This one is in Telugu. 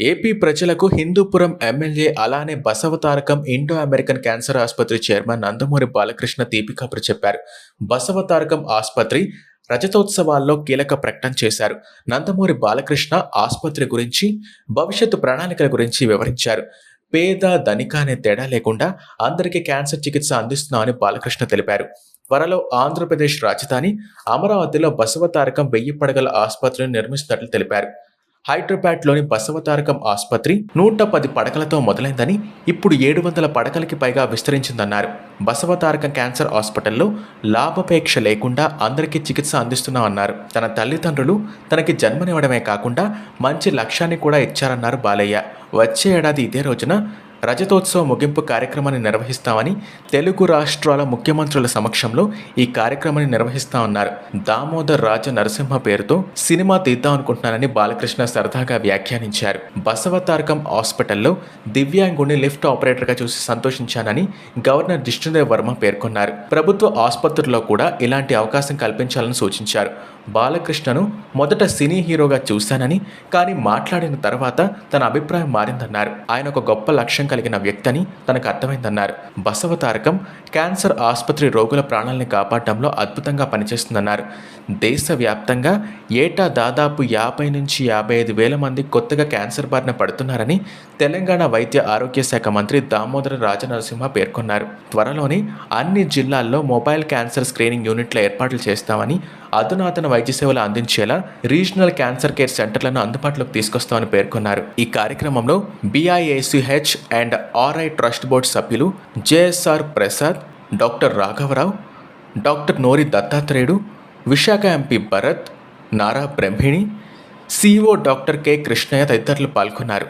ఏపీ ప్రజలకు హిందూపురం ఎమ్మెల్యే అలానే బసవతారకం ఇండో అమెరికన్ క్యాన్సర్ ఆసుపత్రి చైర్మన్ నందమూరి బాలకృష్ణ తీపి కబురు చెప్పారు. బసవతారకం ఆసుపత్రి రజతోత్సవాల్లో కీలక ప్రకటన చేశారు. నందమూరి బాలకృష్ణ ఆసుపత్రి గురించి భవిష్యత్తు ప్రణాళికల గురించి వివరించారు. పేద ధనిక అనే తేడా లేకుండా అందరికీ క్యాన్సర్ చికిత్స అందిస్తున్నామని బాలకృష్ణ తెలిపారు. త్వరలో ఆంధ్రప్రదేశ్ రాజధాని అమరావతిలో బసవతారకం వెయ్యి పడగల ఆసుపత్రిని నిర్మిస్తున్నట్లు తెలిపారు. హైదరాబాద్లోని బసవతారకం ఆసుపత్రి నూట పది పడకలతో మొదలైందని ఇప్పుడు ఏడు వందల పడకలకి పైగా విస్తరించిందన్నారు. బసవతారకం క్యాన్సర్ హాస్పిటల్లో లాభాపేక్ష లేకుండా అందరికీ చికిత్స అందిస్తున్నామన్నారు. తన తల్లిదండ్రులు తనకి జన్మనివ్వడమే కాకుండా మంచి లక్ష్యాన్ని కూడా ఇచ్చారన్నారు బాలయ్య. వచ్చే ఏడాది ఇదే రోజున రజతోత్సవ ముగింపు కార్యక్రమాన్ని నిర్వహిస్తామని తెలుగు రాష్ట్రాల ముఖ్యమంత్రుల సమక్షంలో ఈ కార్యక్రమాన్ని నిర్వహిస్తామన్నారు. దామోదర్ రాజ నరసింహ పేరుతో సినిమా తీద్దాం అనుకుంటున్నానని బాలకృష్ణ సరదాగా వ్యాఖ్యానించారు. బసవతారకం హాస్పిటల్లో దివ్యాంగుణ్ణి లిఫ్ట్ ఆపరేటర్గా చూసి సంతోషించానని గవర్నర్ జిష్ణుదేవ్ వర్మ పేర్కొన్నారు. ప్రభుత్వ ఆసుపత్రుల్లో కూడా ఇలాంటి అవకాశం కల్పించాలని సూచించారు. బాలకృష్ణను మొదట సినీ హీరోగా చూశానని కానీ మాట్లాడిన తర్వాత తన అభిప్రాయం మారిందన్నారు. ఆయన ఒక గొప్ప లక్ష్యం కలిగిన వ్యక్తని తనకు అర్థమైందన్నారు. బసవతారకం క్యాన్సర్ ఆసుపత్రి రోగుల ప్రాణాలని కాపాడడంలో అద్భుతంగా పనిచేస్తుందన్నారు. దేశవ్యాప్తంగా ఏటా దాదాపు యాభై నుంచి యాభై ఐదు వేల మంది కొత్తగా క్యాన్సర్ బారిన పడుతున్నారని తెలంగాణ వైద్య ఆరోగ్య శాఖ మంత్రి దామోదర రాజనరసింహ పేర్కొన్నారు. త్వరలోనే అన్ని జిల్లాల్లో మొబైల్ క్యాన్సర్ స్క్రీనింగ్ యూనిట్ల ఏర్పాట్లు చేస్తామని అధునాతన వైద్య సేవలు అందించేలా రీజనల్ క్యాన్సర్ కేర్ సెంటర్లను అందుబాటులోకి తీసుకొస్తామని పేర్కొన్నారు. ఈ కార్యక్రమంలో BIACH and RI trust board సభ్యులు జేఎస్ఆర్ ప్రసాద్ డాక్టర్ రాఘవరావు doctor Nori Dattatreyudu Visakha MP Bharat Nara Brahmini CEO doctor K Krishnaiah తదితరులు పాల్గొన్నారు.